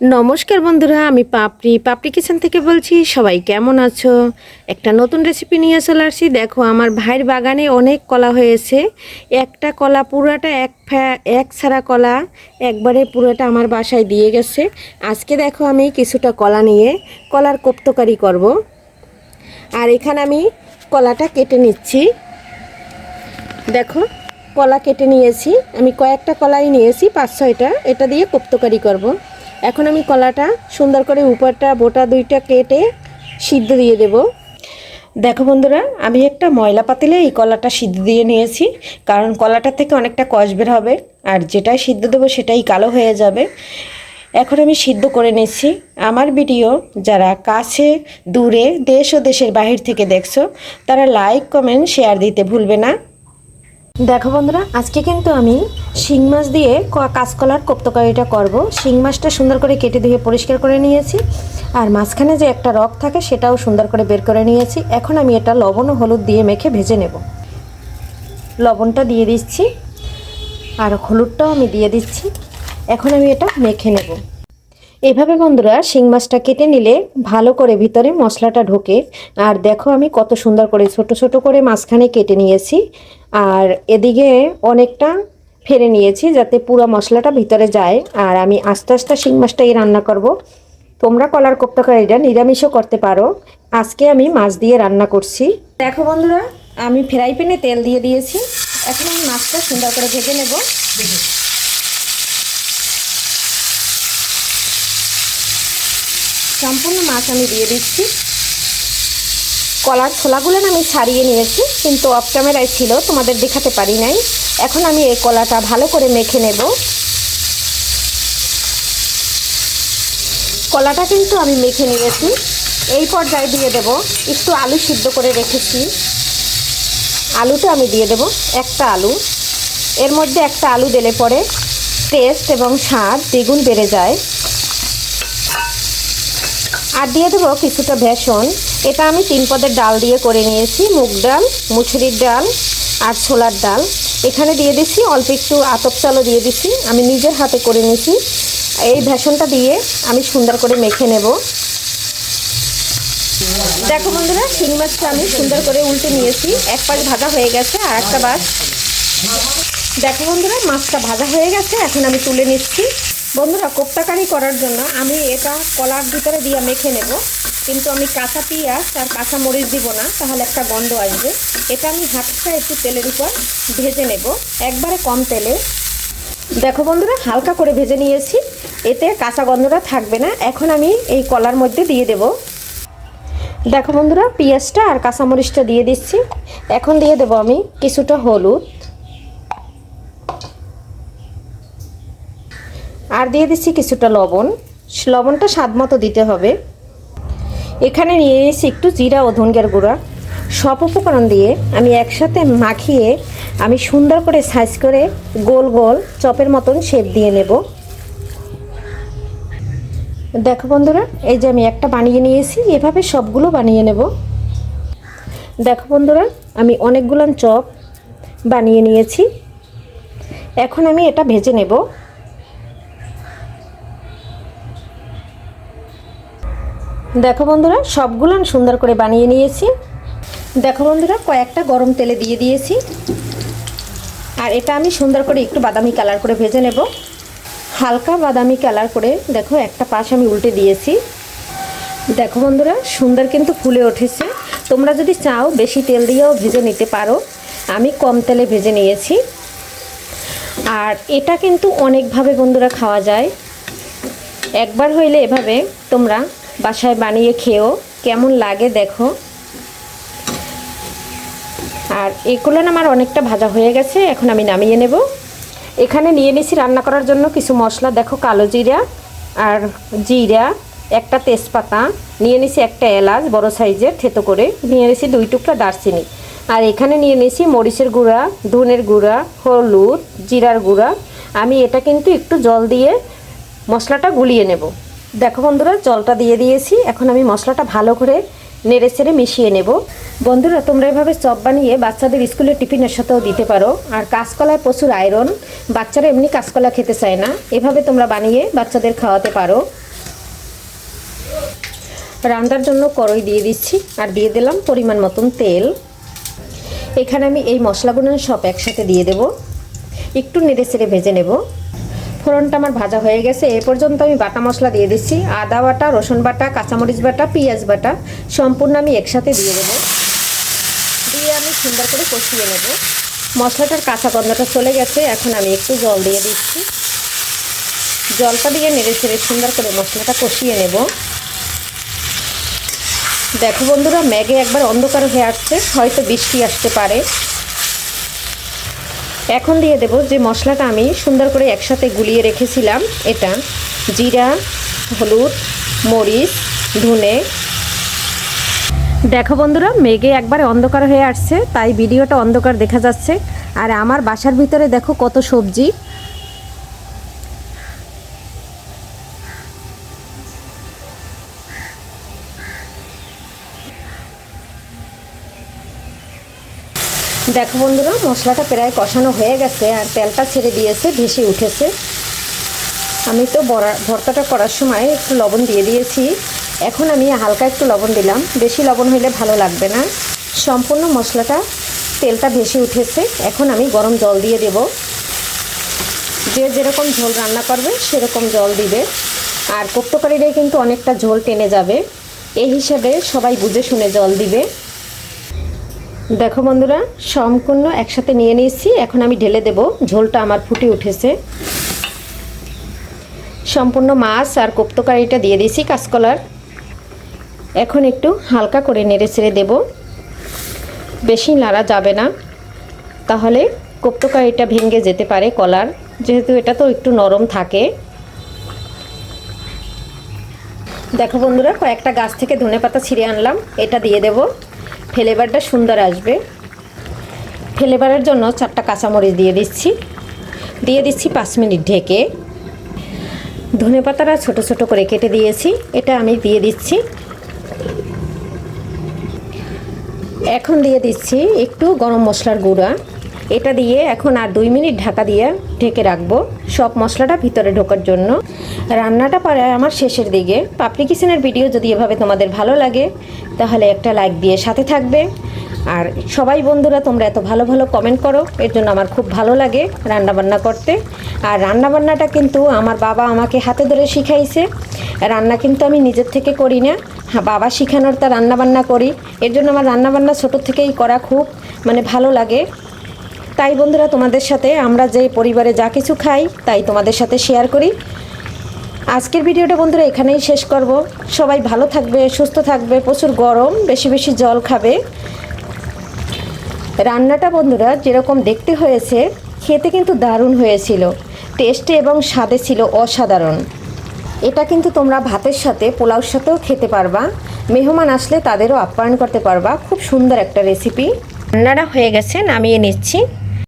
নমস্কার বন্ধুরা, আমি পাপড়ি। পাপড়ি কিচেন থেকে বলছি, সবাই কেমন আছো? একটা নতুন রেসিপি নিয়ে চলে আসছি। দেখো, আমার ভাইয়ের বাগানে অনেক কলা হয়েছে। একটা কলা, পুরোটা এক ফ্যা এক ছাড়া কলা, একবারে পুরোটা আমার বাসায় দিয়ে গেছে। আজকে দেখো আমি কিছুটা কলা নিয়ে কলার কোপ্তকারি করব। আর এখানে আমি কলাটা কেটে নিচ্ছি। দেখো, কলা কেটে নিয়েছি। আমি কয়েকটা কলাই নিয়েছি, পাঁচ ছয়টা। এটা দিয়ে কোপ্তকারি করব। এখন আমি কলাটা সুন্দর করে উপরটা, বোটা দুইটা কেটে সিদ্ধ দিয়ে দেব। দেখো বন্ধুরা, আমি একটা ময়লা পাতিলে এই কলাটা সিদ্ধ দিয়ে নিয়েছি, কারণ কলাটা থেকে অনেকটা কষ বের হবে, আর যেটাই সিদ্ধ দেবো সেটাই কালো হয়ে যাবে। এখন আমি সিদ্ধ করে নিচ্ছি। আমার ভিডিও যারা কাছে, দূরে, দেশ ও দেশের বাহির থেকে দেখছ, তারা লাইক কমেন্ট শেয়ার দিতে ভুলবে না। দেখো বন্ধুরা, আজকে কিন্তু আমি শিং মাছ দিয়ে কাঁচকলার কোপ্তকারিটা করব। শিং মাছটা সুন্দর করে কেটে ধুয়ে পরিষ্কার করে নিয়েছি। আর মাঝখানে যে একটা রক থাকে, সেটাও সুন্দর করে বের করে নিয়েছি। এখন আমি এটা লবণ ও হলুদ দিয়ে মেখে ভেজে নেব। লবণটা দিয়ে দিচ্ছি। আর হলুদটাও আমি দিয়ে দিচ্ছি। এখন আমি এটা মেখে নেব। এভাবে বন্ধুরা, শিং মাছটা কেটে নিলে ভালো করে ভিতরে মশলাটা ঢোকে। আর দেখো আমি কত সুন্দর করে ছোট ছোট করে মাঝখানে কেটে নিয়েছি। আর এদিকে অনেকটা ফেরে নিয়েছি যাতে পুরো মশলাটা ভিতরে যায়। আর আমি আস্তে আস্তে শিং মাছটাই রান্না করব। তোমরা কলার কোপ্তাকারিটা নিরামিষও করতে পারো। আজকে আমি মাছ দিয়ে রান্না করছি। দেখো বন্ধুরা, আমি ফ্রাই প্যানে তেল দিয়ে দিয়েছি। এখন আমি মাছটা সুন্দর করে ভেজে নেব। সম্পূর্ণ মাছ আমি দিয়ে দিচ্ছি। কলার ছোলাগুলো আমি ছাড়িয়ে নিয়েছি, কিন্তু অফ ক্যামেরায় ছিল, তোমাদের দেখাতে পারি নাই। এখন আমি এই কলাটা ভালো করে মেখে নেব। কলাটা কিন্তু আমি মেখে নিয়েছি। এই পর্যায়ে দিয়ে দেব, একটু আলু সিদ্ধ করে রেখেছি। আলুটা আমি দিয়ে দেব, একটা আলু। এর মধ্যে একটা আলু দিলে পরে টেস্ট এবং স্বাদ দ্বিগুণ বেড়ে যায়। আর দিয়ে দেবো কিছুটা বেসন। এটা আমি তিন পদের ডাল দিয়ে করে নিয়েছি, মুগ ডাল, মুসুরির ডাল আর ছোলার ডাল। এখানে দিয়ে দিচ্ছি, অল্প একটু আতপ চালও দিয়ে দিচ্ছি। আমি নিজের হাতে করে নিয়েছি। এই বেসনটা দিয়ে আমি সুন্দর করে মেখে নেব। দেখো বন্ধুরা শিং মাছটা আমি সুন্দর করে উল্টে নিয়েছি। এক পাশ ভাজা হয়ে গেছে আর একটা বাস দেখো বন্ধুরা, মাছটা ভাজা হয়ে গেছে। এখন আমি তুলে নিচ্ছি। বন্ধুরা, কোপ্তাকারি করার জন্য আমি এটা কলার ভিতরে দিয়ে মেখে নেব। কিন্তু আমি কাঁচা পেঁয়াজ আর কাঁচা মরিচ দিব না, তাহলে একটা গন্ধ আসবে। এটা আমি হাতটা একটু তেলের উপর ভেজে নেব, একবারে কম তেলে। দেখো বন্ধুরা, হালকা করে ভেজে নিয়েছি। এতে কাঁচা গন্ধটা থাকবে না। এখন আমি এই কলার মধ্যে দিয়ে দেব। দেখো বন্ধুরা, পেঁয়াজটা আর কাঁচামরিচটা দিয়ে দিচ্ছি। এখন দিয়ে দেবো আমি কিছুটা হলুদ। আর দিয়ে দিচ্ছি কিছুটা লবণ। লবণটা স্বাদ মতো দিতে হবে। এখানে নিয়ে নিয়েছি একটু জিরা ও ধনগের গুঁড়া। সব উপকরণ দিয়ে আমি একসাথে মাখিয়ে আমি সুন্দর করে সাইজ করে গোল গোল চপের মতন শেপ দিয়ে নেব। দেখো বন্ধুরা, এই যে আমি একটা বানিয়ে নিয়েছি, এভাবে সবগুলো বানিয়ে নেব। দেখো বন্ধুরা, আমি অনেকগুলান চপ বানিয়ে নিয়েছি। এখন আমি এটা ভেজে নেব। দেখো বন্ধুরা, সবগুলো সুন্দর করে বানিয়ে নিয়েছি। দেখো বন্ধুরা, কয়েকটা গরম তেলে দিয়ে দিয়েছি। আর এটা আমি সুন্দর করে একটু বাদামি কালার করে ভেজে নেব। হালকা বাদামি কালার করে দেখো, একটা পাশ আমি উল্টে দিয়েছি। দেখো বন্ধুরা, সুন্দর কিন্তু ফুলে উঠেছে। তোমরা যদি চাও বেশি তেল দিয়েও ভেজে নিতে পারো। আমি কম তেলে ভেজে নিয়েছি। আর এটা কিন্তু অনেকভাবে বন্ধুরা খাওয়া যায়। একবার হইলে এভাবে তোমরা বাসায় বানিয়ে খেও। কেমন লাগে দেখো। আর এগুলো আমার অনেকটা ভাজা হয়ে গেছে, এখন আমি নামিয়ে নেব। এখানে নিয়ে নিয়েছি রান্না করার জন্য কিছু মশলা, দেখো কালো জিরা আর জিরা, একটা তেজপাতা, নিয়ে নিয়েছি একটা এলাচ বড় সাইজের থেতো করে, নিয়ে নিয়েছি দুই টুকরা দারচিনি। আর এখানে নিয়ে নিয়েছি মরিচের গুঁড়া, ধনের গুঁড়া, হলুদ, জিরার গুঁড়া। আমি এটা কিন্তু একটু জল দিয়ে মশলাটা গুলিয়ে নেব। দেখো বন্ধুরা, জলটা দিয়ে দিয়েছি। এখন আমি মশলাটা ভালো করে নেড়ে ছেড়ে মিশিয়ে নেব। বন্ধুরা, তোমরা এভাবে চপ বানিয়ে বাচ্চাদের স্কুলের টিফিনের সাথেও দিতে পারো। আর কাঁচকলায় প্রচুর আয়রন। বাচ্চারা এমনি কাঁচকলা খেতে চায় না। এভাবে তোমরা বানিয়ে বাচ্চাদের খাওয়াতে পারো। রান্নার জন্য কড়াই দিয়ে দিচ্ছি আর দিয়ে দিলাম পরিমাণ মতন তেল। এখানে আমি এই মশলাগুলো সব একসাথে দিয়ে দেব। একটু নেড়ে চেড়ে ভেজে নেব। ফোড়নটা আমার ভাজা হয়ে গেছে। এ পর্যন্ত আমি বাটা মশলা দিয়ে দিচ্ছি। আদা বাটা, রসুন বাটা, কাঁচামরিচ বাটা, পেঁয়াজ বাটা, সম্পূর্ণ আমি একসাথে দিয়ে দেবো। দিয়ে আমি সুন্দর করে কষিয়ে নেব। মশলাটার কাঁচা গন্ধটা চলে গেছে। এখন আমি একটু জল দিয়ে দিচ্ছি। জলটা দিয়ে নেড়ে চেড়ে সুন্দর করে মশলাটা কষিয়ে নেব। দেখো বন্ধুরা, ম্যাগে একবার অন্ধকার হয়ে আসছে। হয়তো বৃষ্টি আসতে পারে। এখন দিয়ে দেব যে মশলাটা আমি সুন্দর করে একসাথে গুলিয়ে রেখেছিলাম, এটা জিরা, হলুদ, মরিচ, ধনে। দেখো বন্ধুরা, মেঘে একবারে অন্ধকার হয়ে আসছে, তাই ভিডিওটা অন্ধকার দেখা যাচ্ছে। আর আমার বাসার ভিতরে দেখো কত সবজি। দেখো বন্ধুরা, মশলাটা প্রায় কষানো হয়ে গেছে আর তেলটা ছেড়ে দিয়েছে, ভেসে উঠেছে। আমি তো বড়া, ভর্তাটা করার সময় একটু লবণ দিয়ে দিয়েছি। এখন আমি হালকা একটু লবণ দিলাম। বেশি লবণ হইলে ভালো লাগবে না। সম্পূর্ণ মশলাটা, তেলটা ভেসে উঠেছে। এখন আমি গরম জল দিয়ে দেব। যে যেরকম ঝোল রান্না করবে, সেরকম জল দিবে। আর কোপ্তকারীরাই কিন্তু অনেকটা ঝোল টেনে যাবে। এই হিসাবে সবাই বুঝে শুনে জল দিবে। দেখো বন্ধুরা, সম্পূর্ণ একসাথে নিয়ে নিয়েছি। এখন আমি ঢেলে দেব। ঝোলটা আমার ফুটে উঠেছে। সম্পূর্ণ মাছ আর কোপ্তকারিটা দিয়ে দিয়েছি কাঁচকলার। এখন একটু হালকা করে নেড়ে ছেড়ে দেব। বেশি নাড়া যাবে না। তাহলে কোপ্তকারিটা ভেঙে যেতে পারে কলার। যেহেতু এটা তো একটু নরম থাকে। দেখো বন্ধুরা, কয়েকটা গাছ থেকে ধনে পাতা ছিঁড়ে আনলাম। এটা দিয়ে দেব। ফ্লেভারটা সুন্দর আসবে। ফ্লেভারের জন্য চারটা কাঁচামরিচ দিয়ে দিচ্ছি। দিয়ে দিচ্ছি পাঁচ মিনিট ঢেকে। ধনে পাতাটা ছোটো ছোটো করে কেটে দিয়েছি। এটা আমি দিয়ে দিচ্ছি। এখন দিয়ে দিচ্ছি একটু গরম মশলার গুঁড়া। এটা দিয়ে এখন আর দুই মিনিট ঢাকা দিয়ে ঢেকে রাখব। সব মশলাটা ভিতরে ঢোকার জন্য। রান্নাটা পরে আমার শেষের দিকে। পাপড়ি কিচেনের ভিডিও যদি এভাবে তোমাদের ভালো লাগে, তাহলে একটা লাইক দিয়ে সাথে থাকবে। আর সবাই বন্ধুরা, তোমরা এত ভালো ভালো কমেন্ট করো, এর জন্য আমার খুব ভালো লাগে রান্নাবান্না করতে। আর রান্নাবান্নাটা কিন্তু আমার বাবা আমাকে হাতে ধরে শিখাইছে। রান্না কিন্তু আমি নিজের থেকে করি না। হ্যাঁ বাবা শিখানোর তা রান্নাবান্না করি। এর জন্য আমার রান্নাবান্না ছোটো থেকেই করা খুব মানে ভালো লাগে। তাই বন্ধুরা, তোমাদের সাথে আমরা যে পরিবারে যা কিছু খাই, তাই তোমাদের সাথে শেয়ার করি। আজকের ভিডিওটা বন্ধুরা এখানেই শেষ করব। সবাই ভালো থাকবে, সুস্থ থাকবে, প্রচুর গরম, বেশি বেশি জল খাবে। রান্নাটা বন্ধুরা যেরকম দেখতে হয়েছে, খেতে কিন্তু দারুণ হয়েছিল। টেস্টে এবং স্বাদে ছিল অসাধারণ। এটা কিন্তু তোমরা ভাতের সাথে, পোলাওর সাথেও খেতে পারবা। মেহমান আসলে তাদেরও আপ্যায়ন করতে পারবা। খুব সুন্দর একটা রেসিপি রান্নাটা হয়ে গেছে, নামিয়ে নিচ্ছি।